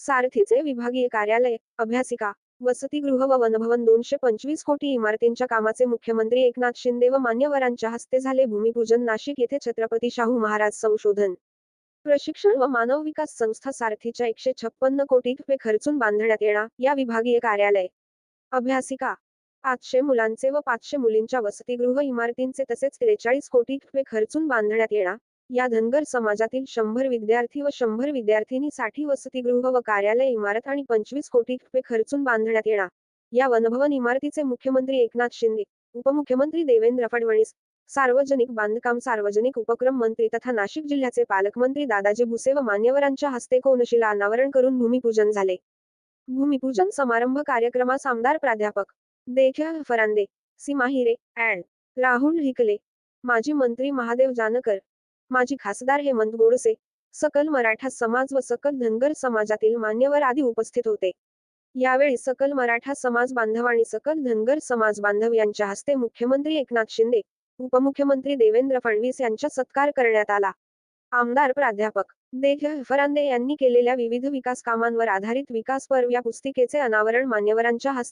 सारथीचे विभागीय कार्यालय अभ्यासिका वसतिगृह व वनभवन दोनशे पंचवीस कोटी इमारतींच्या कामाचे मुख्यमंत्री एकनाथ शिंदे व मान्यवरांच्या हस्ते झाले भूमिपूजन नाशिक येथे छत्रपती शाहू महाराज संशोधन. प्रशिक्षण व मानव विकास संस्था सारथीच्या एकशे छप्पन्न कोटी रुपये खर्चून बांधण्यात येणार या विभागीय कार्यालय. अभ्यासिका पाचशे मुलांचे व पाचशे मुलींच्या वसतिगृह इमारतींचे तसेच त्रेचाळीस कोटी रुपये खर्चून बांधण्यात येणार या धनगर समाजातील शंभर विद्यार्थी व शंभर विद्यार्थिनीसाठी वसतिगृह व कार्यालय इमारत आणि पंचवीस कोटी रुपये खर्चून बांधण्यात येणार. या वनभवन इमारतीचे मुख्यमंत्री एकनाथ शिंदे उपमुख्यमंत्री देवेंद्र फडणवीस सार्वजनिक बांधकाम सार्वजनिक उपक्रम मंत्री तथा नाशिक जिल्ह्याचे पालकमंत्री दादाजी भुसे व मान्यवरांच्या हस्ते कोनशिला अनावरण करून भूमिपूजन झाले. भूमिपूजन समारंभ कार्यक्रमास आमदार प्राध्यापक देख्या फरांदे सीमा हिरे अँड राहुल हिकले माजी मंत्री महादेव जानकर माजी खासदार हेमंत गोडसे सकल मराठा समाज व सकल धनगर समाजातील मान्यवर आदी उपस्थित होते. यावेळी सकल मराठा समाज बांधव आणि सकल धनगर समाज बांधव यांच्या हस्ते मुख्यमंत्री एकनाथ शिंदे उपमुख्यमंत्री देवेंद्र फडणवीस यांचा सत्कार करण्यात आला. आमदार प्राध्यापक देख फरांदे यांनी केलेल्या विविध विकास कामांवर आधारित विकास पर्व या पुस्तिकेचे अनावरण मान्यवरांच्या हस्ते